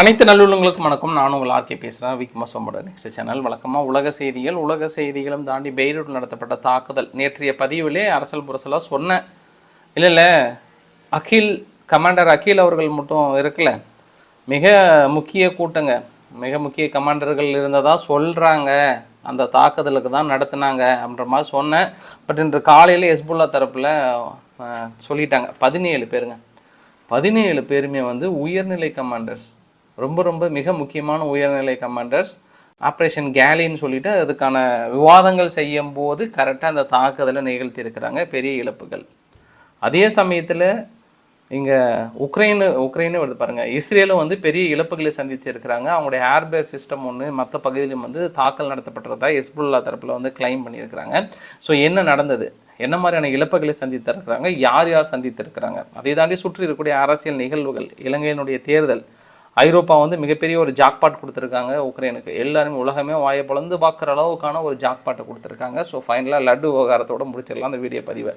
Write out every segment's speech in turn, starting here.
அனைத்து நல்லுள்ளங்களுக்கும் வணக்கம். நான் உங்கள் ஆர்கே பேசுகிறேன் விக்மா மசோமோட நெக்ஸ்ட் சேனல் வழக்கமாக உலக செய்திகள் உலக செய்திகளும் தாண்டி பெய்ரூட் நடத்தப்பட்ட தாக்குதல். நேற்றைய பதிவிலே அரசல் புரசலாக சொன்னேன் இல்லை இல்லை. அகில் கமாண்டர் அகில் அவர்கள் மட்டும் இருக்கலை. மிக முக்கிய கூட்டங்க. மிக முக்கிய கமாண்டர்கள் இருந்ததாக சொல்கிறாங்க அந்த தாக்குதலுக்கு தான் நடத்துனாங்க அப்படின்ற மாதிரி சொன்னேன் பட் இன்று காலையில் ஹெஸ்புல்லா தரப்பில் சொல்லிட்டாங்க. பதினேழு பேருங்க. பதினேழு பேருமே வந்து உயர்நிலை கமாண்டர்ஸ் ரொம்ப ரொம்ப மிக முக்கியமான உயர்நிலை கமாண்டர்ஸ் ஆப்ரேஷன் கேலின்னு சொல்லிட்டு அதுக்கான விவாதங்கள் செய்யும் போது கரெக்டாக அந்த தாக்குதலை நிகழ்த்தியிருக்கிறாங்க பெரிய இழப்புகள். அதே சமயத்தில் இங்கே உக்ரைனு உக்ரைனு வருது பாருங்கள் இஸ்ரேலும் வந்து பெரிய இழப்புகளை சந்தித்து இருக்கிறாங்க அவங்களுடைய ஏர்பேர் சிஸ்டம் ஒன்று மற்ற பகுதியிலும் வந்து தாக்கல் நடத்தப்பட்டதா ஹெஸ்புல்லா தரப்பில் வந்து கிளைம் பண்ணியிருக்கிறாங்க. ஸோ என்ன நடந்தது? என்ன மாதிரியான இழப்புகளை சந்தித்திருக்கிறாங்க? யார் யார் சந்தித்திருக்கிறாங்க? அதை தாண்டி சுற்றி இருக்கக்கூடிய அரசியல் நிகழ்வுகள் இலங்கையினுடைய தேர்தல் ஐரோப்பா வந்து மிகப்பெரிய ஒரு ஜாக்பாட் கொடுத்துருக்காங்க உக்ரைனுக்கு. எல்லாருமே உலகமே வாயை பிளந்து பார்க்குற அளவுக்கான ஒரு ஜாக்பாட்டை கொடுத்துருக்காங்க. ஸோ ஃபைனலாக லட்டு விவகாரத்தோட முடிச்சிடலாம் அந்த வீடியோ பதிவை.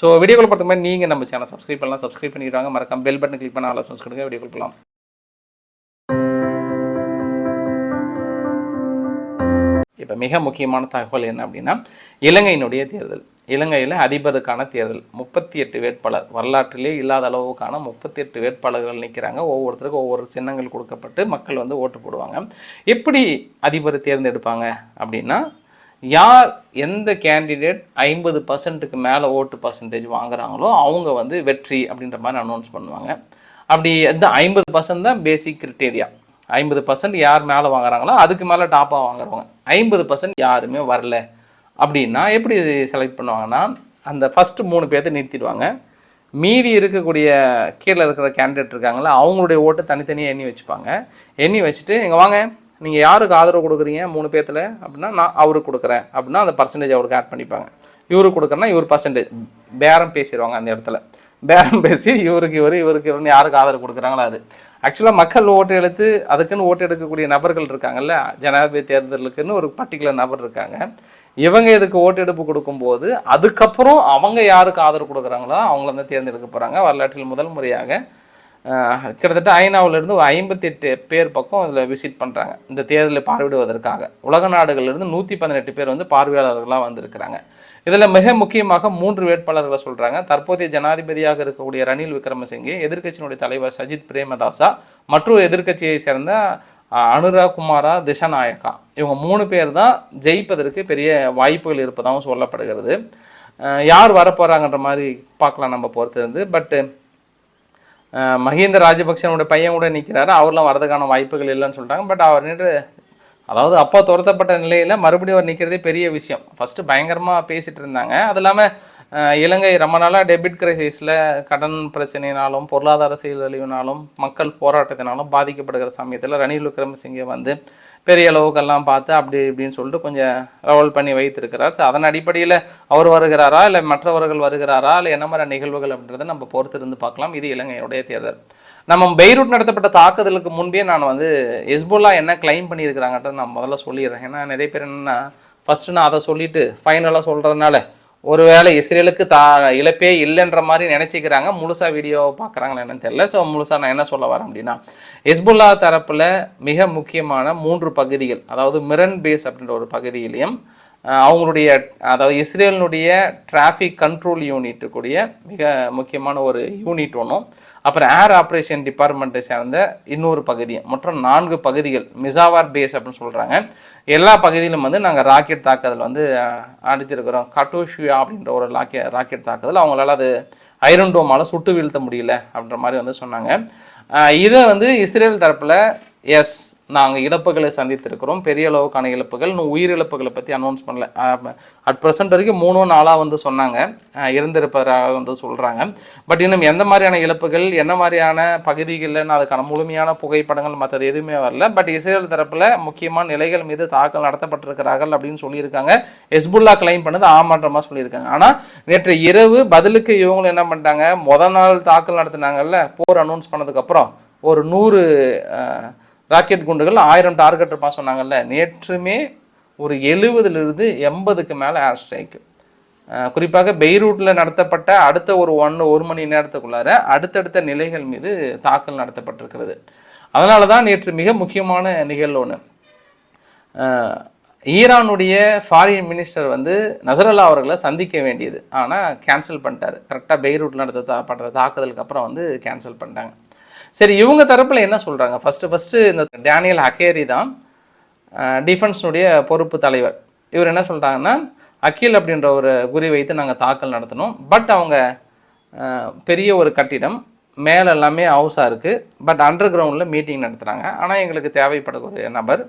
ஸோ வீடியோக்குள்ள பார்த்த மாதிரி நீங்கள் நம்ம சேனல் சப்ஸ்கிரைப் பண்ணலாம். சப்ஸ்கிரைப் பண்ணிடுவாங்க மறக்காம பெல் பட்டன் கிளிக் பண்ண ஆலோசனை கொடுங்க வீடியோ கொடுக்கலாம் இப்போ மிக முக்கியமான தகவல் என்ன அப்படின்னா இலங்கையினுடைய தேர்தல். இலங்கையில் அதிபருக்கான தேர்தல். முப்பத்தி எட்டு வேட்பாளர். வரலாற்றிலே இல்லாத அளவுக்கான முப்பத்தி எட்டு வேட்பாளர்கள் நிற்கிறாங்க ஒவ்வொருத்தருக்கும் ஒவ்வொரு சின்னங்கள் கொடுக்கப்பட்டு மக்கள் வந்து ஓட்டு போடுவாங்க. எப்படி அதிபர் தேர்ந்தெடுப்பாங்க அப்படின்னா யார் எந்த கேண்டிடேட் ஐம்பது பர்சன்ட்டுக்கு மேலே ஓட்டு பர்சன்டேஜ் வாங்குறாங்களோ அவங்க வந்து வெற்றி அப்படின்ற மாதிரி அனௌன்ஸ் பண்ணுவாங்க. அப்படி இந்த ஐம்பது பர்சன்ட் தான் பேசிக் கிரிட்டேரியா ஐம்பது பர்சன்ட் யார் மேலே வாங்குறாங்களோ அதுக்கு மேலே டாப்பாக வாங்குறவங்க. ஐம்பது பர்சன்ட் யாருமே வரல. அப்படின்னா எப்படி செலக்ட் பண்ணுவாங்கன்னா அந்த ஃபஸ்ட்டு மூணு பேர்த்த நிறுத்திடுவாங்க. மீதி இருக்கக்கூடிய கீழே இருக்கிற கேண்டிடேட் இருக்காங்களா அவங்களுடைய ஓட்டு தனித்தனியாக எண்ணி வச்சுப்பாங்க. எண்ணி வச்சுட்டு இங்கே வாங்க நீங்கள் யாருக்கு ஆதரவு கொடுக்குறீங்க மூணு பேர்த்தில்? அப்படின்னா நான் அவருக்கு கொடுக்குறேன். அப்படின்னா அந்த பர்சன்டேஜ் அவருக்கு ஆட் பண்ணிப்பாங்க. இவருக்கு கொடுக்குறேன்னா இவர் பர்சன்டேஜ் பேரம் பேசிடுவாங்க அந்த இடத்துல. பேரம் பேசி இவருக்கு இவர் இவருக்கு இவர்னு யாருக்கு ஆதரவு கொடுக்குறாங்களோ அது. ஆக்சுவலாக மக்கள் ஓட்டு எடுத்து அதுக்குன்னு ஓட்டு எடுக்கக்கூடிய நபர்கள் இருக்காங்கல்ல ஜனாதிபதி தேர்தலுக்குன்னு ஒரு பர்டிகுலர் நபர் இருக்காங்க. இவங்க இதுக்கு ஓட்டெடுப்பு கொடுக்கும்போது அதுக்கப்புறம் அவங்க யாருக்கு ஆதரவு கொடுக்குறாங்களோ அவங்கள வந்து தேர்ந்தெடுக்க போகிறாங்க வரலாற்றில் முதல் முறையாக கிட்டத்தட்ட ஐநாவிலிருந்து ஒரு ஐம்பத்தெட்டு பேர் பக்கம் இதில் விசிட் பண்ணுறாங்க இந்த தேர்தலை பார்வையிடுவதற்காக. உலக நாடுகளிலிருந்து நூற்றி பதினெட்டு பேர் வந்து பார்வையாளர்களாக வந்திருக்கிறாங்க. இதில் மிக முக்கியமாக மூன்று வேட்பாளர்களை சொல்கிறாங்க தற்போதைய ஜனாதிபதியாக இருக்கக்கூடிய ரணில் விக்ரமசிங்கே எதிர்க்கட்சியினுடைய தலைவர் சஜித் பிரேமதாசா மற்றொரு எதிர்க்கட்சியை சேர்ந்த அனுரா அனுராக் குமாரா திசாநாயக்கா இவங்க மூணு பேர் தான் ஜெயிப்பதற்கு பெரிய வாய்ப்புகள் இருப்பதாகவும் சொல்லப்படுகிறது. யார் வரப்போகிறாங்கன்ற மாதிரி பார்க்கலாம் நம்ம பொறுத்து இருந்து பட்டு மஹிந்த ராஜபக்சனுடைய பையன் கூட நிற்கிறாரு அவர்லாம் வரதுக்கான வாய்ப்புகள் இல்லைன்னு சொல்கிறாங்க பட் அவர் நின்று அதாவது அப்பா துரத்தப்பட்ட நிலையில் மறுபடியும் அவர் நிற்கிறதே பெரிய விஷயம். ஃபஸ்ட்டு பயங்கரமாக பேசிகிட்டு இருந்தாங்க. அது இல்லாமல் இலங்கை ரொம்ப நாளாக டெபிட் கிரைசிஸில் கடன் பிரச்சனையினாலும் பொருளாதார சீரழிவினாலும் மக்கள் போராட்டத்தினாலும் பாதிக்கப்படுகிற சமயத்தில் ரணில் விக்ரமசிங்கே வந்து பெரிய அளவுக்கெல்லாம் பார்த்து அப்படி இப்படின்னு சொல்லிட்டு கொஞ்சம் ரவல் பண்ணி வைத்திருக்கிறார். ஸோ அதன் அடிப்படையில் அவர் வருகிறாரா இல்லை மற்றவர்கள் வருகிறாரா இல்லை என்ன மாதிரி நிகழ்வுகள் அப்படின்றத நம்ம பொறுத்திருந்து பார்க்கலாம். இது இலங்கையுடைய தேர்தல். நம்ம பெய்ரூட் நடத்தப்பட்ட தாக்குதலுக்கு முன்பே நான் வந்து எஸ்போலா என்ன கிளைம் பண்ணியிருக்கிறாங்கன்ற நான் முதல்ல சொல்லிடுறேன். ஏன்னா நிறைய பேர் என்னென்னா ஃபஸ்ட்டு நான் அதை சொல்லிவிட்டு ஃபைனலாக சொல்கிறதுனால ஒருவேளை இஸ்ரேலுக்கு தா இழப்பே இல்லைன்ற மாதிரி நினச்சிக்கிறாங்க. முழுசாக வீடியோ பார்க்குறாங்களா என்னன்னு தெரியல. ஸோ முழுசாக நான் என்ன சொல்ல வரேன் அப்படின்னா ஹிஸ்புல்லா தரப்பில் மிக முக்கியமான மூன்று பகுதிகள் அதாவது மிரன் பேஸ் அப்படின்ற ஒரு பகுதியிலையும் அவங்களுடைய அதாவது இஸ்ரேலினுடைய டிராஃபிக் கண்ட்ரோல் யூனிட் கூடிய மிக முக்கியமான ஒரு யூனிட் ஒன்றும் அப்புறம் ஏர் ஆப்ரேஷன் டிபார்ட்மெண்ட்டை சேர்ந்த இன்னொரு பகுதி மற்றும் நான்கு பகுதிகள் மிசாவார் பேஸ் அப்படின்னு சொல்கிறாங்க எல்லா பகுதியிலும் வந்து நாங்கள் ராக்கெட் தாக்குதல் வந்து அடித்திருக்கிறோம் கட்டோஷியா அப்படின்ற ஒரு ராக்கெட் ராக்கெட் தாக்குதல். அவங்களால அது ஐரன் டோமால் சுட்டு வீழ்த்த முடியல அப்படின்ற மாதிரி வந்து சொன்னாங்க. இதை வந்து இஸ்ரேல் தரப்பில் எஸ் நாங்கள் இழப்புகளை சந்தித்திருக்கிறோம். பெரிய அளவுக்கான இழப்புகள். இன்னும் உயிரிழப்புகளை பற்றி அனௌன்ஸ் பண்ணல. அட் ப்ரெசென்ட் வரைக்கும் மூணோ நாளாக வந்து சொன்னாங்க. இருந்திருப்பதாக வந்து சொல்கிறாங்க பட் இன்னும் எந்த மாதிரியான இழப்புகள் என்ன மாதிரியான பகுதிகளில் அதுக்கான முழுமையான புகைப்படங்கள் மற்றது எதுவுமே வரல. பட் இஸ்ரேல் தரப்பில் முக்கியமான நிலைகள் மீது தாக்கல் நடத்தப்பட்டிருக்கிறார்கள் அப்படின்னு சொல்லியிருக்காங்க. ஹெஸ்புல்லா கிளைம் பண்ணது ஆமாற்றமாக சொல்லியிருக்காங்க. ஆனால் நேற்று இரவு பதிலுக்கு இவங்களும் என்ன பண்ணிட்டாங்க? முத நாள் தாக்கல் நடத்தினாங்கல்ல? போர் அனௌன்ஸ் பண்ணதுக்கப்புறம் ஒரு நூறு ராக்கெட் குண்டுகள் ஆயிரம் டார்கெட் இருப்பான் சொன்னாங்கல்ல. நேற்றுமே ஒரு எழுபதுலேருந்து எண்பதுக்கு மேலே ஏர் ஸ்ட்ரைக்கு குறிப்பாக பெய்ரூட்டில் நடத்தப்பட்ட அடுத்த ஒரு ஒன் ஒரு மணி நேரத்துக்குள்ளார அடுத்தடுத்த நிலைகள் மீது தாக்கல் நடத்தப்பட்டிருக்கிறது. அதனால தான் நேற்று மிக முக்கியமான நிகழ்வு ஒன்று ஈரானுடைய ஃபாரின் மினிஸ்டர் வந்து நசரல்லா அவர்களை சந்திக்க வேண்டியது. ஆனால் கேன்சல் பண்ணிட்டார். கரெக்டாக பெய்ரூட்டில் நடத்த தா தாக்குதலுக்கு அப்புறம் வந்து கேன்சல் பண்ணிட்டாங்க. சரி இவங்க தரப்பில் என்ன சொல்கிறாங்க ஃபஸ்ட்டு ஃபஸ்ட்டு இந்த டேனியல் ஹக்கேரி தான் டிஃபென்ஸினுடைய பொறுப்பு தலைவர். இவர் என்ன சொல்கிறாங்கன்னா அகில் அப்படின்ற ஒரு குறி வைத்து நாங்கள் தாக்கல் நடத்தினோம். பட் அவங்க பெரிய ஒரு கட்டிடம் மேலே எல்லாமே ஹவுஸாக இருக்குது பட் அண்டர் கிரவுண்டில் மீட்டிங் நடத்துகிறாங்க ஆனால் எங்களுக்கு தேவைப்படக்கூடிய நபர்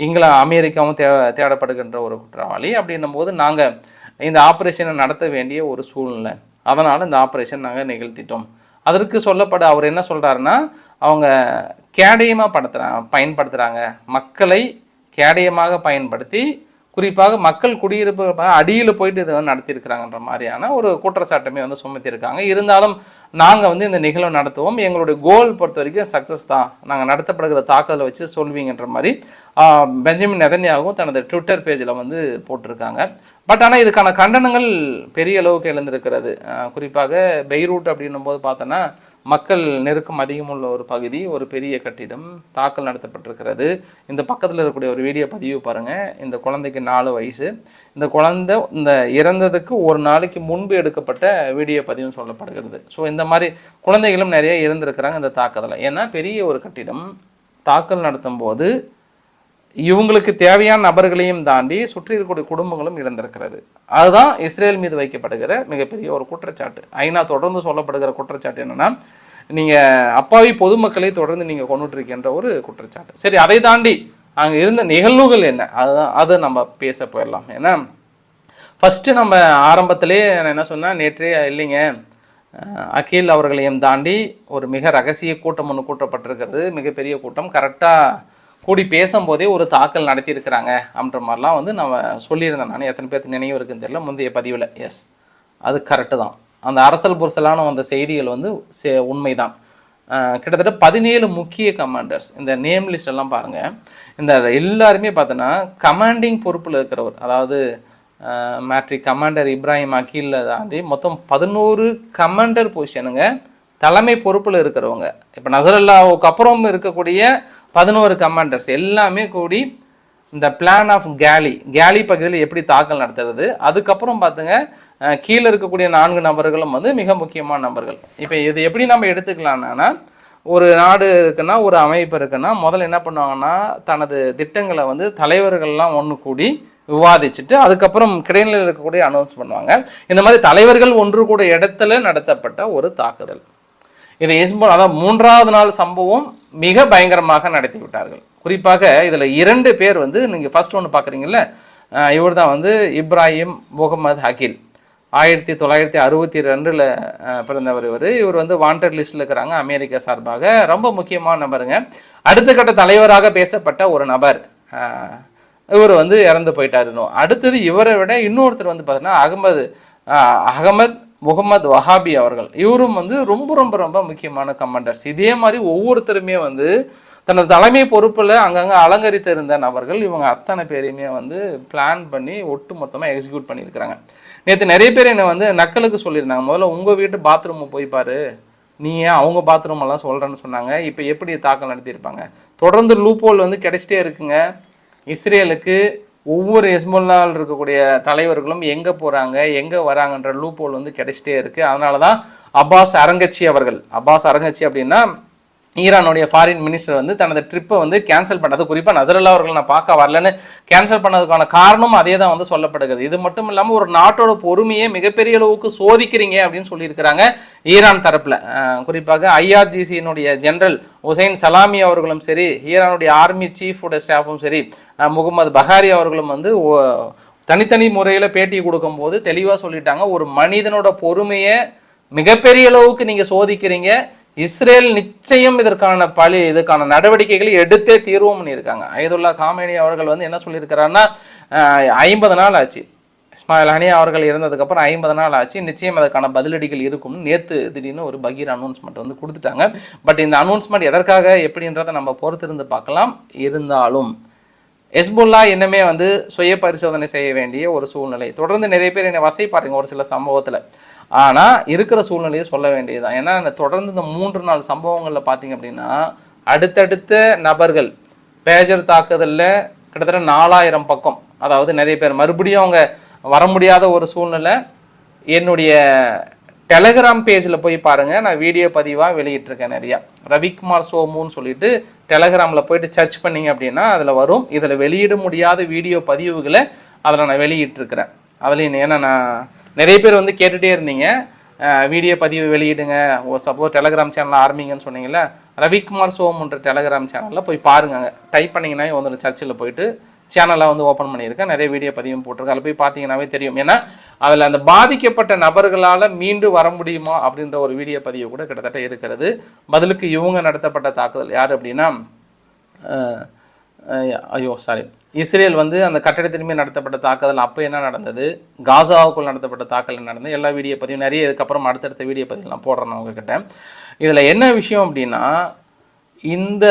இங்கிலா அமெரிக்காவும் தே தேடப்படுகின்ற ஒரு குற்றவாளி. அப்படின்னும் போது நாங்கள் இந்த ஆப்ரேஷனை நடத்த வேண்டிய ஒரு சூழ்நிலை. அதனால் இந்த ஆப்ரேஷன் நாங்கள் நிகழ்த்திட்டோம். அதற்கு சொல்லப்பட அவர் என்ன சொல்கிறாருன்னா அவங்க கேடயமாக படுத்துகிறாங்க பயன்படுத்துகிறாங்க மக்களை கேடயமாக பயன்படுத்தி குறிப்பாக மக்கள் குடியிருப்பு அடியில் போயிட்டு இதை வந்து நடத்தியிருக்கிறாங்கன்ற மாதிரியான ஒரு குற்றச்சாட்டுமே வந்து சுமத்தியிருக்காங்க. இருந்தாலும் நாங்கள் வந்து இந்த நிகழ்வு நடத்துவோம். எங்களுடைய கோல் பொறுத்த வரைக்கும் சக்ஸஸ் தான். நாங்கள் நடத்தப்படுகிற தாக்குதலை வச்சு சொல்வீங்கன்ற மாதிரி பெஞ்சமின் நெதன்யாகவும் தனது ட்விட்டர் பேஜில் வந்து போட்டிருக்காங்க. பட் ஆனால் இதுக்கான கண்டனங்கள் பெரிய அளவுக்கு எழுந்திருக்கிறது. குறிப்பாக பெய்ரூட் அப்படின்னும் போது பார்த்தோன்னா மக்கள் நெருக்கம் அதிகமுள்ள ஒரு பகுதி ஒரு பெரிய கட்டிடம் தாக்கல் நடத்தப்பட்டிருக்கிறது. இந்த பக்கத்தில் இருக்கக்கூடிய ஒரு வீடியோ பதிவு பாருங்கள் இந்த குழந்தைக்கு நாலு வயசு. இந்த குழந்தை இந்த இறந்ததுக்கு ஒரு நாளைக்கு முன்பு எடுக்கப்பட்ட வீடியோ பதிவுன்னு சொல்லப்படுகிறது. ஸோ இந்த மாதிரி குழந்தைகளும் நிறைய இருந்திருக்கிறாங்க இந்த தாக்கத்தில் ஏன்னா பெரிய ஒரு கட்டிடம் தாக்கல் நடத்தும் போது இவங்களுக்கு தேவையான நபர்களையும் தாண்டி சுற்றி இருக்கக்கூடிய குடும்பங்களும் இழந்திருக்கிறது. அதுதான் இஸ்ரேல் மீது வைக்கப்படுகிற மிகப்பெரிய ஒரு குற்றச்சாட்டு. ஐநா தொடர்ந்து சொல்லப்படுகிற குற்றச்சாட்டு என்னன்னா நீங்கள் அப்பாவி பொதுமக்களை தொடர்ந்து நீங்கள் கொண்டுட்ருக்கின்ற ஒரு குற்றச்சாட்டு. சரி அதை தாண்டி அங்கே இருந்த நிகழ்வுகள் என்ன? அதுதான் அதை நம்ம பேச போயிடலாம். ஏன்னா ஃபஸ்ட்டு நம்ம ஆரம்பத்திலே நான் என்ன சொன்னால் நேற்றே இல்லைங்க. அகில் அவர்களையும் தாண்டி ஒரு மிக ரகசிய கூட்டம் ஒன்று கூட்டப்பட்டிருக்கிறது. மிகப்பெரிய கூட்டம். கரெக்டாக கூடி பேசும்போதே ஒரு தாக்கல் நடத்தியிருக்கிறாங்க அப்படின்ற மாதிரிலாம் வந்து நம்ம சொல்லியிருந்தேன் நான். எத்தனை பேருக்கு நினைவு இருக்குன்னு தெரியல. முந்தைய பதிவில். எஸ் அது கரெக்டு தான். அந்த அரசல் புரசலான வந்த செய்திகள் வந்து சே- உண்மைதான். தான் கிட்டத்தட்ட பதினேழு முக்கிய கமாண்டர்ஸ் இந்த நேம் லிஸ்ட் எல்லாம் பாருங்கள் இந்த எல்லாருமே பார்த்தோன்னா கமாண்டிங் பொறுப்பில் இருக்கிறவர். அதாவது மேட்ரிக் கமாண்டர் இப்ராஹிம் அக்கீல் தாண்டி மொத்தம் பதினோரு கமாண்டர் பொசிஷனுங்க தலைமை பொறுப்பில் இருக்கிறவங்க. இப்போ நசரல்லாவுக்கு அப்புறம் இருக்கக்கூடிய பதினோரு கமாண்டர்ஸ் எல்லாமே கூடி இந்த பிளான் ஆஃப் கேலி கேலி பகுதியில் எப்படி தாக்கல் நடத்துறது? அதுக்கப்புறம் பார்த்துங்க கீழே இருக்கக்கூடிய நான்கு நபர்களும் வந்து மிக முக்கியமான நபர்கள். இப்போ இது எப்படி நம்ம எடுத்துக்கலாம்னா ஒரு நாடு இருக்குன்னா ஒரு அமைப்பு இருக்குன்னா முதல்ல என்ன பண்ணுவாங்கன்னா தனது திட்டங்களை வந்து தலைவர்கள்லாம் ஒன்று கூடி விவாதிச்சுட்டு அதுக்கப்புறம் கிடைநிலையில் இருக்கக்கூடிய அனௌன்ஸ் பண்ணுவாங்க. இந்த மாதிரி தலைவர்கள் ஒன்று கூட இடத்துல நடத்தப்பட்ட ஒரு தாக்குதல். இதை இஸ்போல் அதாவது மூன்றாவது நாள் சம்பவம் மிக பயங்கரமாக நடத்தி விட்டார்கள். குறிப்பாக இதில் இரண்டு பேர் வந்து நீங்கள் ஃபர்ஸ்ட் ஒன்று பார்க்குறீங்கல்ல இவர் தான் வந்து இப்ராஹிம் முகமது ஹக்கீல் ஆயிரத்தி தொள்ளாயிரத்தி அறுபத்தி ரெண்டில் பிறந்தவர் இவர். இவர் வந்து வாண்டட் லிஸ்ட்டில் இருக்கிறாங்க அமெரிக்கா சார்பாக. ரொம்ப முக்கியமான நபருங்க. அடுத்த கட்ட தலைவராக பேசப்பட்ட ஒரு நபர் இவர் வந்து இறந்து போயிட்டாருன்னு அடுத்தது இவரை விட இன்னொருத்தர் வந்து பார்த்தீங்கன்னா அகமது அகமத் முகமது வஹாபி அவர்கள். இவரும் வந்து ரொம்ப ரொம்ப ரொம்ப முக்கியமான கமாண்டர்ஸ் இதே மாதிரி ஒவ்வொருத்தருமே வந்து தனது தலைமை பொறுப்பில் அங்கங்கே அலங்கரித்து இருந்த நபர்கள் இவங்க அத்தனை பேரையுமே வந்து பிளான் பண்ணி ஒட்டு மொத்தமாக எக்ஸிக்யூட் பண்ணியிருக்கிறாங்க. நேற்று நிறைய பேர் என்னை வந்து நக்கலுக்கு சொல்லியிருந்தாங்க. முதல்ல உங்கள் வீட்டு பாத்ரூமை போய் பாரு. நீ ஏன் அவங்க பாத்ரூம் எல்லாம் சொல்கிறேன்னு சொன்னாங்க. இப்போ எப்படி தாக்கல் நடத்தியிருப்பாங்க? தொடர்ந்து லூப்போல் வந்து கிடைச்சிட்டே இருக்குங்க. இஸ்ரேலுக்கு ஒவ்வொரு எஸ்மொல்லால் இருக்கக்கூடிய தலைவர்களும் எங்கே போகிறாங்க எங்கே வராங்கன்ற லூப்போல் வந்து கிடைச்சிட்டே இருக்குது அதனால தான் அப்பாஸ் அரங்கச்சி அவர்கள். அப்பாஸ் அரங்கச்சி அப்படின்னா ஈரானுடைய ஃபாரின் மினிஸ்டர் வந்து தனது ட்ரிப்பை வந்து கேன்சல் பண்ணது. குறிப்பாக நசரல்லா அவர்கள் நான் பார்க்க வரலன்னு கேன்சல் பண்ணதுக்கான காரணம் அதே தான் வந்து சொல்லப்படுகிறது. இது மட்டும் இல்லாமல் ஒரு நாட்டோட பொறுமையை மிகப்பெரிய அளவுக்கு சோதிக்கிறீங்க அப்படின்னு சொல்லியிருக்கிறாங்க ஈரான் தரப்பில். குறிப்பாக ஐஆர்ஜிசியினுடைய ஜெனரல் உசைன் சலாமி அவர்களும் சரி ஈரானுடைய ஆர்மி சீஃபோட ஸ்டாஃபும் சரி முகமது பஹாரி அவர்களும் வந்து ஓ- தனித்தனி முறையில் பேட்டி கொடுக்கும்போது தெளிவாக சொல்லிட்டாங்க. ஒரு மனிதனோட பொறுமையை மிகப்பெரிய அளவுக்கு நீங்கள் சோதிக்கிறீங்க. இஸ்ரேல் நிச்சயம் இதற்கான பழி இதுக்கான நடவடிக்கைகளை எடுத்தே தீர்வும் பண்ணியிருக்காங்க ஐதுல்லா காமேனி அவர்கள் வந்து என்ன சொல்லியிருக்கிறாருன்னா ஐம்பது நாள் ஆச்சு. இஸ்மாயில் ஹனி அவர்கள் இறந்ததுக்கப்புறம் ஐம்பது நாள் ஆச்சு. நிச்சயம் அதற்கான பதிலடிகள் இருக்கும்னு நேற்று திடீர்னு ஒரு பகீர் அனௌன்ஸ்மெண்ட் வந்து கொடுத்துட்டாங்க. பட் இந்த அனௌன்ஸ்மெண்ட் எதற்காக எப்படின்றத நம்ம பொறுத்திருந்து பார்க்கலாம். இருந்தாலும் எஸ்புல்லா இன்னுமே வந்து சுய பரிசோதனை செய்ய வேண்டிய ஒரு சூழ்நிலை. தொடர்ந்து நிறைய பேர் என்னை வசை பாருங்க ஒரு சில சம்பவத்தில். ஆனால் இருக்கிற சூழ்நிலையை சொல்ல வேண்டியதுதான். ஏன்னா தொடர்ந்து இந்த மூன்று நாள் சம்பவங்களில் பார்த்தீங்க அப்படின்னா அடுத்தடுத்த நபர்கள் பேஜர் தாக்குதலில் கிட்டத்தட்ட நாலாயிரம் பக்கம் அதாவது நிறைய பேர் மறுபடியும் அவங்க வர முடியாத ஒரு சூழ்நிலை. என்னுடைய டெலகிராம் பேஜில் போய் பாருங்கள் நான் வீடியோ பதிவாக வெளியிட்டிருக்கேன் நிறையா. ரவிக்குமார் சோமுன்னு சொல்லிட்டு டெலகிராமில் போயிட்டு சர்ச் பண்ணீங்க அப்படின்னா அதில் வரும். இதில் வெளியிட முடியாத வீடியோ பதிவுகளை அதில் நான் வெளியிட்டிருக்கிறேன். அதுலேயும் ஏன்னா நான் நிறைய பேர் வந்து கேட்டுகிட்டே இருந்தீங்க. வீடியோ பதிவு வெளியிடுங்க. ஓ சப்போஸ் டெலகிராம் சேனல் ஆரம்பிங்கன்னு சொன்னீங்கல்ல ரவிக்குமார் சோம்ன்ற டெலகிராம் சேனலில் போய் பாருங்க டைப் பண்ணிங்கன்னா வந்து சர்ச்சில் போயிட்டு சேனலாக வந்து ஓப்பன் பண்ணியிருக்கேன் நிறைய வீடியோ பதிவும் போட்டிருக்கேன் அதில் போய் பார்த்தீங்கன்னாவே தெரியும். ஏன்னா அதில் அந்த பாதிக்கப்பட்ட நபர்களால் மீண்டு வர முடியுமா அப்படின்ற ஒரு வீடியோ பதிவு கூட கிட்டத்தட்ட இருக்கிறது. பதிலுக்கு இவங்க நடத்தப்பட்ட தாக்குதல் யார் அப்படின்னா ஐயோ சாரி இஸ்ரேல் வந்து அந்த கட்டடத்தின் நடத்தப்பட்ட தாக்குதல் அப்போ என்ன நடந்தது? காசாவுக்குள் நடத்தப்பட்ட தாக்குதல் நடந்தது? எல்லா வீடியோ பதிவும் நிறைய இதுக்கப்புறம் அடுத்தடுத்த வீடியோ பதிவு நான் போடுறேன் உங்ககிட்ட. இதில் என்ன விஷயம் அப்படின்னா இந்த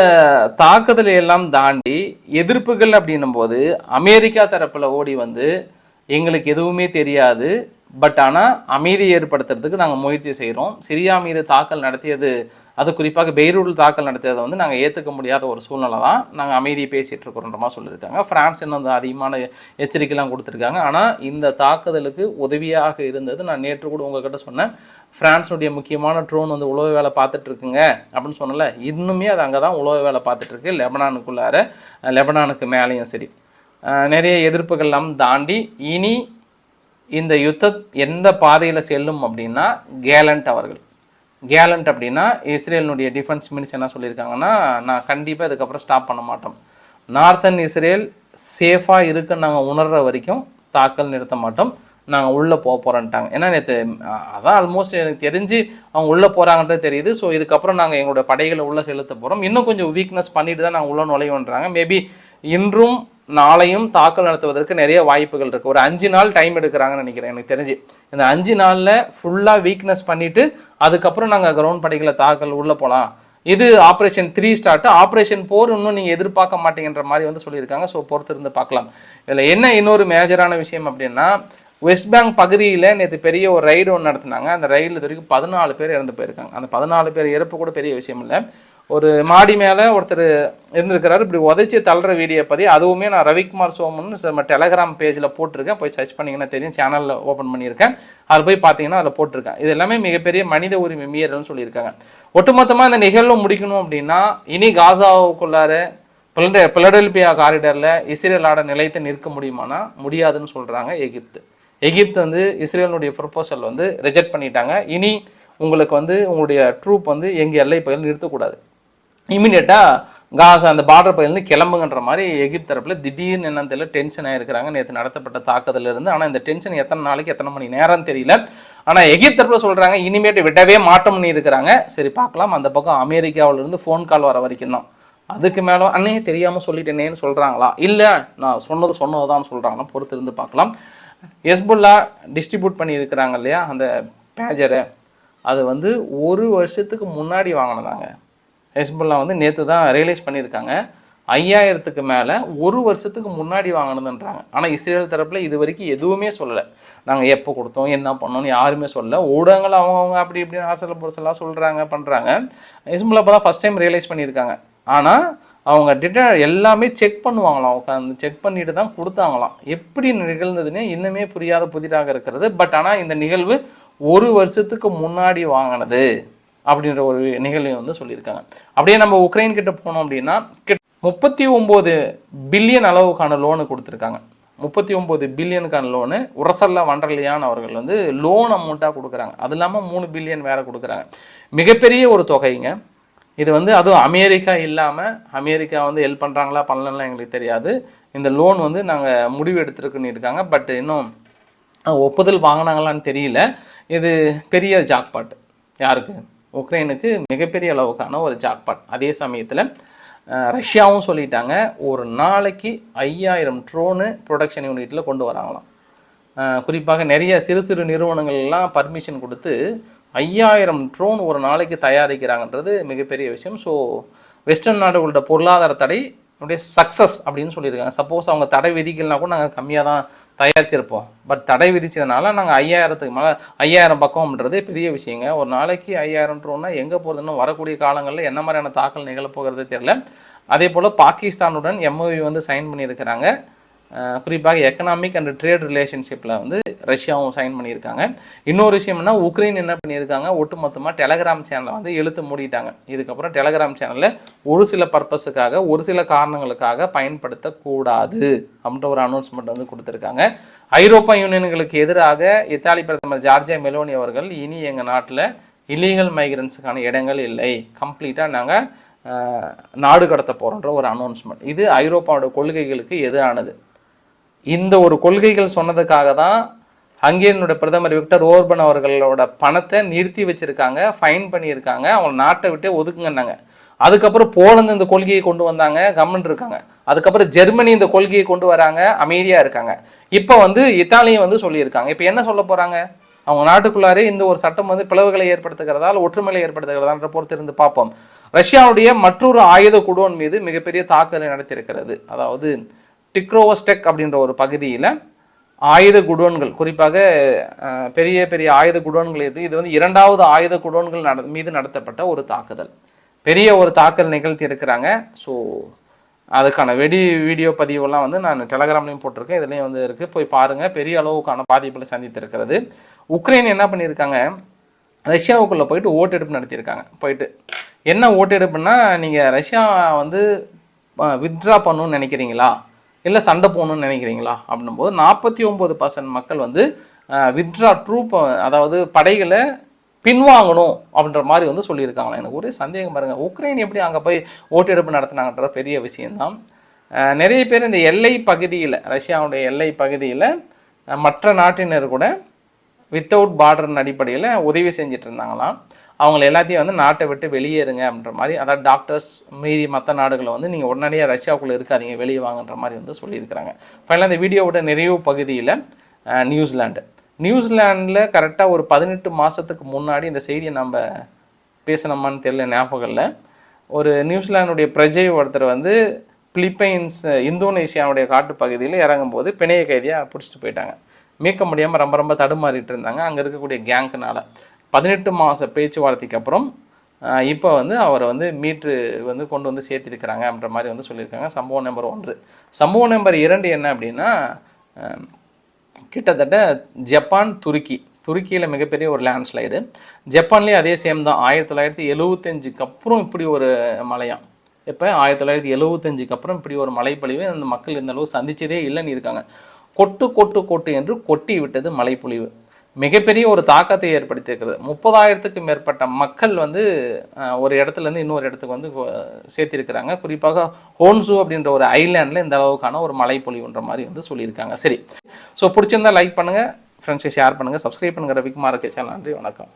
தாக்குதலை எல்லாம் தாண்டி எதிர்ப்புகள் அப்படின்னும் போது அமெரிக்கா தரப்பில் ஓடி வந்து எங்களுக்கு எதுவுமே தெரியாது பட் ஆனால் அமைதி ஏற்படுத்துறதுக்கு நாங்கள் முயற்சி செய்கிறோம் சிரியா மீது தாக்கல் நடத்தியது அது குறிப்பாக பெய்ரூட்டில் தாக்கல் நடத்தியதை வந்து நாங்கள் ஏற்றுக்க முடியாத ஒரு சூழ்நிலை தான். நாங்கள் அமைதியை பேசிகிட்டு இருக்கிறோன்ற சொல்லியிருக்காங்க. ஃப்ரான்ஸ் இன்னும் வந்து அதிகமான எச்சரிக்கைலாம் கொடுத்துருக்காங்க. ஆனால் இந்த தாக்குதலுக்கு உதவியாக இருந்தது நான் நேற்று கூட உங்ககிட்ட சொன்னேன். ஃப்ரான்ஸுடைய முக்கியமான ட்ரோன் வந்து உழவு வேலை பார்த்துட்ருக்குங்க அப்படின்னு சொன்னல இன்னுமே அது அங்கே தான் உழவு வேலை பார்த்துட்ருக்கு லெபனானுக்குள்ளார லெபனானுக்கு மேலேயும் சரி. நிறைய எதிர்ப்புகள்லாம் தாண்டி இனி இந்த யுத்த எந்த பாதையில் செல்லும் அப்படின்னா கேலண்ட் அவர்கள். கேலண்ட் அப்படின்னா இஸ்ரேலினுடைய டிஃபென்ஸ் மினிஸ்டர் என்ன சொல்லியிருக்காங்கன்னா நான் கண்டிப்பாக இதுக்கப்புறம் ஸ்டாப் பண்ண மாட்டோம். நார்த்தன் இஸ்ரேல் சேஃபாக இருக்குன்னு நாங்கள் உணர்ற வரைக்கும் தாக்கல் நிறுத்த மாட்டோம். நாங்கள் உள்ளே போக போகிறோன்ட்டாங்க ஏன்னா நேற்று அதான் ஆல்மோஸ்ட் எனக்கு தெரிஞ்சு அவங்க உள்ளே போகிறாங்கன்றது தெரியுது. ஸோ இதுக்கப்புறம் நாங்கள் எங்களோட படைகளை உள்ளே செலுத்த போகிறோம் இன்னும் கொஞ்சம் வீக்னஸ் பண்ணிட்டு தான் நாங்கள் உள்ளே நுழைவுன்றாங்க. மேபி இன்றும் நாளையும் தாக்கல் நடத்துவதற்கு நிறைய வாய்ப்புகள் இருக்குது ஒரு அஞ்சு நாள் டைம் எடுக்கிறாங்கன்னு நினைக்கிறேன் எனக்கு தெரிஞ்சு. இந்த அஞ்சு நாளில் ஃபுல்லாக வீக்னஸ் பண்ணிவிட்டு அதுக்கப்புறம் நாங்கள் கிரவுண்ட் படைகளை தாக்கல் உள்ளே போகலாம் இது operation three start operation four இன்னும் நீங்கள் எதிர்பார்க்க மாட்டேங்கிற மாதிரி வந்து சொல்லியிருக்காங்க. ஸோ பொறுத்து இருந்து பார்க்கலாம். இதில் என்ன இன்னொரு மேஜரான விஷயம் அப்படின்னா வெஸ்ட் பேங்க் பகுதியில் நேற்று பெரிய ஒரு ரைடு ஒன்று நடத்தினாங்க. அந்த ரைடில் வரைக்கும் பதினாலு பேர் இறந்து போயிருக்காங்க. அந்த பதினாலு பேர் இறப்பு கூட பெரிய விஷயம் இல்லை. ஒரு மாடி மேலே ஒருத்தர் இருந்திருக்கிறாரு. இப்படி உதைச்சி தள்ளுற வீடியோ பற்றி அதுவுமே நான் ரவிக்குமார் சோமன் நம்ம டெலகிராம் பேஜில் போட்டிருக்கேன். போய் சர்ச் பண்ணிங்கன்னா தெரியும். சேனலில் ஓப்பன் பண்ணியிருக்கேன். அதில் போய் பார்த்தீங்கன்னா அதில் போட்டிருக்கேன். இது எல்லாமே மிகப்பெரிய மனித உரிமை மீறல்னு சொல்லியிருக்காங்க. ஒட்டுமொத்தமாக இந்த நிகழ்வு முடிக்கணும் அப்படின்னா இனி காசாவுக்குள்ளார பிளட பிளடெல்பியா காரிடரில் இஸ்ரேலோட நிலைத்து நிற்க முடியுமானா? முடியாதுன்னு சொல்கிறாங்க எகிப்து. எகிப்து வந்து இஸ்ரேலினுடைய ப்ரொப்போசல் வந்து ரிஜெக்ட் பண்ணிட்டாங்க. இனி உங்களுக்கு வந்து உங்களுடைய ட்ரூப் வந்து எங்கள் எல்லை பகுதியில் நிறுத்தக்கூடாது. இமீடியட்டாக காசா அந்த பார்டர் பகுதியிலேருந்து கிளம்புங்கன்ற மாதிரி எகிப்து தரப்பில் திடீர்னு என்னன்னு தெரியல டென்ஷன் ஆகிருக்கிறாங்க நேற்று நடத்தப்பட்ட தாக்குதலிருந்து ஆனால் இந்த டென்ஷன் எத்தனை நாளைக்கு எத்தனை மணி நேரம் தெரியல. ஆனால் எகிப்து தரப்பில் சொல்கிறாங்க இனிமேட்டு விடவே மாட்டோம்னு இருக்கிறாங்க. சரி பார்க்கலாம். அந்த பக்கம் அமெரிக்காவிலேருந்து ஃபோன் கால் வர வரைக்கும் தான். அதுக்கு மேலே அண்ணே தெரியாமல் சொல்லிட்டேனேன்னு சொல்கிறாங்களா இல்லை நான் சொன்னது சொன்னது தான் சொல்கிறாங்களா பொறுத்து இருந்து பார்க்கலாம். எஸ்புல்லா டிஸ்ட்ரிபியூட் பண்ணியிருக்கிறாங்க இல்லையா அந்த பேஜரை அது வந்து ஒரு வருஷத்துக்கு முன்னாடி வாங்கினதாங்க. ஹெஸ்புல்லா வந்து நேற்று தான் ரியலைஸ் பண்ணியிருக்காங்க. ஐயாயிரத்துக்கு மேலே ஒரு வருஷத்துக்கு முன்னாடி வாங்கினதுன்றாங்க. ஆனால் இஸ்ரேல் தரப்பில் இது வரைக்கும் எதுவுமே சொல்லலை. நாங்கள் எப்போ கொடுத்தோம் என்ன பண்ணோம்னு யாருமே சொல்லலை. ஊடகங்கள் அவங்கவுங்க அப்படி இப்படி ஆசல பொருசெல்லாம் சொல்கிறாங்க பண்ணுறாங்க ஹெஸ்புல்லா இப்போ தான் ஃபஸ்ட் டைம் ரியலைஸ் பண்ணியிருக்காங்க. ஆனால் அவங்க டிட்ட எல்லாமே செக் பண்ணுவாங்களாம். உட்காந்து செக் பண்ணிட்டு தான் கொடுத்தாங்களாம். எப்படி நிகழ்ந்ததுன்னு இன்னுமே புரியாத புதிராக இருக்கிறது. பட் ஆனால் இந்த நிகழ்வு ஒரு வருஷத்துக்கு முன்னாடி வாங்கினது. அப்படின்ற ஒரு நிகழ்வு வந்து சொல்லியிருக்காங்க. அப்படியே நம்ம உக்ரைன் கிட்ட போனோம் அப்படின்னா முப்பத்தி ஒம்பது பில்லியன் அளவுக்கான லோனு கொடுத்துருக்காங்க. முப்பத்தி ஒம்பது பில்லியனுக்கான லோனு உரசல்லா வண்டர்லியான் அவர்கள் வந்து லோன் அமௌண்ட்டாக கொடுக்குறாங்க. அது இல்லாமல் மூணு பில்லியன் வேற கொடுக்குறாங்க. மிகப்பெரிய ஒரு தொகைங்க. இது வந்து அதுவும் அமெரிக்கா இல்லாமல் அமெரிக்கா வந்து ஹெல்ப் பண்ணுறாங்களா பண்ணலன்னா எங்களுக்கு தெரியாது. இந்த லோன் வந்து நாங்கள் முடிவு எடுத்துருக்குன்னு இருக்காங்க. பட் இன்னும் ஒப்புதல் வாங்கினாங்களான்னு தெரியல. இது பெரிய ஜாக்பாட். யாருக்கு? உக்ரைனுக்கு மிகப்பெரிய அளவுக்கான ஒரு ஜாக்பாட் அதே சமயத்தில் ரஷ்யாவும் சொல்லிட்டாங்க ஒரு நாளைக்கு ஐயாயிரம் ட்ரோனு ப்ரொடக்ஷன் யூனிட்டில் கொண்டு வராங்களாம். குறிப்பாக நிறைய சிறு சிறு நிறுவனங்கள்லாம் பர்மிஷன் கொடுத்து ஐயாயிரம் ட்ரோன் ஒரு நாளைக்கு தயாரிக்கிறாங்கன்றது மிகப்பெரிய விஷயம். ஸோ வெஸ்டர்ன் நாடுகளோட பொருளாதார தடை நம்முடைய சக்ஸஸ் அப்படின்னு சொல்லியிருக்காங்க. சப்போஸ் அவங்க தடை விதிக்கலனா கூட நாங்கள் கம்மியாக தான் தயாரிச்சிருப்போம். பட் தடை விதிச்சதுனால நாங்கள் ஐயாயிரத்துக்கு மேலே ஐயாயிரம் பக்கம்ன்றதே பெரிய விஷயங்க. ஒரு நாளைக்கு ஐயாயிரம்ன்றோன்னா எங்கே போகிறதுன்னு வரக்கூடிய காலங்களில் என்ன மாதிரியான தாக்கல் நிகழப்போகிறது தெரியல. அதே போல் பாகிஸ்தானுடன் எம்ஓவி வந்து சைன் பண்ணியிருக்கிறாங்க. குறிப்பாக எக்கனாமிக் அண்ட் ட்ரேட் ரிலேஷன்ஷிப்பில் வந்து ரஷ்யாவும் சைன் பண்ணியிருக்காங்க. இன்னொரு விஷயம்னா உக்ரைன் என்ன பண்ணியிருக்காங்க? ஒட்டுமொத்தமாக டெலகிராம் சேனலை வந்து இழுத்து மூடிட்டாங்க. இதுக்கப்புறம் டெலகிராம் சேனலில் ஒரு சில பர்பஸுக்காக ஒரு சில காரணங்களுக்காக பயன்படுத்தக்கூடாது அப்படின்ற ஒரு அனௌன்ஸ்மெண்ட் வந்து கொடுத்துருக்காங்க. ஐரோப்பா யூனியன்களுக்கு எதிராக இத்தாலி பிரதமர் ஜார்ஜியா மெலோனி அவர்கள் இனி எங்கள் நாட்டில் இல்லீகல் மைக்ரன்ஸுக்கான இடங்கள் இல்லை. கம்ப்ளீட்டாக நாங்கள் நாடு கடத்த போகிறோன்ற ஒரு அனௌன்ஸ்மெண்ட் இது ஐரோப்பாவோட கொள்கைகளுக்கு எதிரானது. இந்த ஒரு கொள்கைகள் சொன்னதுக்காக தான் ஹங்கேரியனுடைய பிரதமர் விக்டர் ஓர்பன் அவர்களோட பணத்தை நிறுத்தி வச்சுருக்காங்க ஃபைன் பண்ணியிருக்காங்க. அவங்க நாட்டை விட்டே ஒதுக்குங்கன்னாங்க. அதுக்கப்புறம் போலந்து இந்த கொள்கையை கொண்டு வந்தாங்க கவர்மெண்ட் இருக்காங்க. அதுக்கப்புறம் ஜெர்மனி இந்த கொள்கையை கொண்டு வராங்க அமைதியாக இருக்காங்க. இப்போ வந்து இத்தாலியும் வந்து சொல்லியிருக்காங்க. இப்போ என்ன சொல்ல போகிறாங்க அவங்க நாட்டுக்குள்ளாரே இந்த ஒரு சட்டம் வந்து பிளவுகளை ஏற்படுத்துகிறதா ஒற்றுமையை ஏற்படுத்துகிறதான்ற பொறுத்திருந்து பார்ப்போம். ரஷ்யாவுடைய மற்றொரு ஆயுத குடோன் மீது மிகப்பெரிய தாக்குதலை நடத்தியிருக்கிறது. அதாவது டிக்ரோவஸ்டெக் அப்படின்ற ஒரு பகுதியில் ஆயுத குடோன்கள் குறிப்பாக பெரிய பெரிய ஆயுத குடோன்கள் இது. இது வந்து இரண்டாவது ஆயுத குடோன்கள் நட மீது நடத்தப்பட்ட ஒரு தாக்குதல். பெரிய ஒரு தாக்கல் நிகழ்த்தி இருக்கிறாங்க. ஸோ அதுக்கான வெடி வீடியோ பதிவெல்லாம் வந்து நான் டெலகிராம்லேயும் போட்டிருக்கேன். இதுலேயும் வந்து இருக்குது போய் பாருங்கள் பெரிய அளவுக்கான பாதிப்புகளை சந்தித்திருக்கிறது. உக்ரைன் என்ன பண்ணியிருக்காங்க? ரஷ்யாவுக்குள்ளே போயிட்டு ஓட்டெடுப்பு நடத்தியிருக்காங்க. போயிட்டு என்ன ஓட்டெடுப்புன்னா நீங்கள் ரஷ்யா வந்து வித்ட்ரா பண்ணணும்னு நினைக்கிறீங்களா? இல்லை சண்டை போகணும்னு நினைக்கிறீங்களா? அப்படின்னும்போது நாற்பத்தி ஒம்பது பர்சன்ட் மக்கள் வந்து வித்ட்ரா ட்ரூப் அதாவது படைகளை பின்வாங்கணும் அப்படின்ற மாதிரி வந்து சொல்லியிருக்காங்களா எனக்கு ஒரே சந்தேகம் பாருங்கள் உக்ரைன் எப்படி அங்கே போய் ஓட்டெடுப்பு நடத்தினாங்கன்ற பெரிய விஷயம்தான். நிறைய பேர் இந்த எல்லை பகுதியில் ரஷ்யாவுடைய எல்லை பகுதியில் மற்ற நாட்டினர் கூட வித்தவுட் பார்டரின் அடிப்படையில் உதவி செஞ்சுட்டு இருந்தாங்களாம். அவங்கள எல்லாத்தையும் வந்து நாட்டை விட்டு வெளியேறுங்க அப்படின்ற மாதிரி அதாவது டாக்டர்ஸ் மீதி மற்ற நாடுகளை வந்து நீங்கள் உடனடியாக ரஷ்யாவுக்குள்ளே இருக்காதீங்க வெளியே வாங்கன்ற மாதிரி வந்து சொல்லியிருக்கிறாங்க. ஃபைனலாக இந்த வீடியோவோட நிறைவு பகுதியில் நியூசிலாண்டு. நியூசிலாண்டில் கரெக்டாக ஒரு பதினெட்டு மாதத்துக்கு முன்னாடி இந்த செய்தியை நம்ம பேசணுமான்னு தெரியல ஞாபகம் இல்லை. ஒரு நியூசிலாந்துடைய பிரஜை ஒருத்தர் வந்து பிலிப்பைன்ஸ் இந்தோனேஷியாவுடைய காட்டுப்பகுதியில் இறங்கும்போது பிணைய கைதியாக பிடிச்சிட்டு போயிட்டாங்க. மீட்க முடியாமல் ரொம்ப ரொம்ப தடுமாறிட்டு இருந்தாங்க. அங்கே இருக்கக்கூடிய கேங்க்னால் பதினெட்டு மாத பேச்சுவார்த்தைக்கு அப்புறம் இப்போ வந்து அவரை வந்து மீட்ரு வந்து கொண்டு வந்து சேர்த்திருக்கிறாங்க அப்படின்ற மாதிரி வந்து சொல்லியிருக்காங்க. சம்பவம் நம்பர் ஒன்று. சம்பவம் நம்பர் இரண்டு என்ன அப்படின்னா கிட்டத்தட்ட ஜப்பான் துருக்கி துருக்கியில் மிகப்பெரிய ஒரு லேண்ட்ஸ்லைடு. ஜப்பான்லேயே அதே சேம் தான். ஆயிரத்தி தொள்ளாயிரத்தி எழுவத்தஞ்சுக்கு அப்புறம் இப்படி ஒரு மலையாம். இப்போ ஆயிரத்தி தொள்ளாயிரத்தி எழுவத்தஞ்சுக்கு அப்புறம் இப்படி ஒரு மலைப்பொழிவு அந்த மக்கள் இந்த அளவு சந்திச்சதே இல்லைன்னு இருக்காங்க. கொட்டு கொட்டு கொட்டு என்று கொட்டி விட்டது மலைப்பொழிவு மிகப்பெரிய ஒரு தாக்கத்தை ஏற்படுத்தியிருக்கிறது. முப்பதாயிரத்துக்கு மேற்பட்ட மக்கள் வந்து ஒரு இடத்துலேருந்து இன்னொரு இடத்துக்கு வந்து சேர்த்திருக்கிறாங்க. குறிப்பாக ஹோன்சு அப்படின்ற ஒரு ஐலாண்டில் இந்த அளவுக்கான ஒரு மலைப்பொழிவுன்ற மாதிரி வந்து சொல்லியிருக்காங்க. சரி. ஸோ பிடிச்சிருந்தா லைக் பண்ணுங்கள் ஃப்ரெண்ட்ஸை ஷேர் பண்ணுங்கள் சப்ஸ்கிரைப் பண்ணுங்கள் ரவிக்குமார் சேனல். நன்றி. வணக்கம்.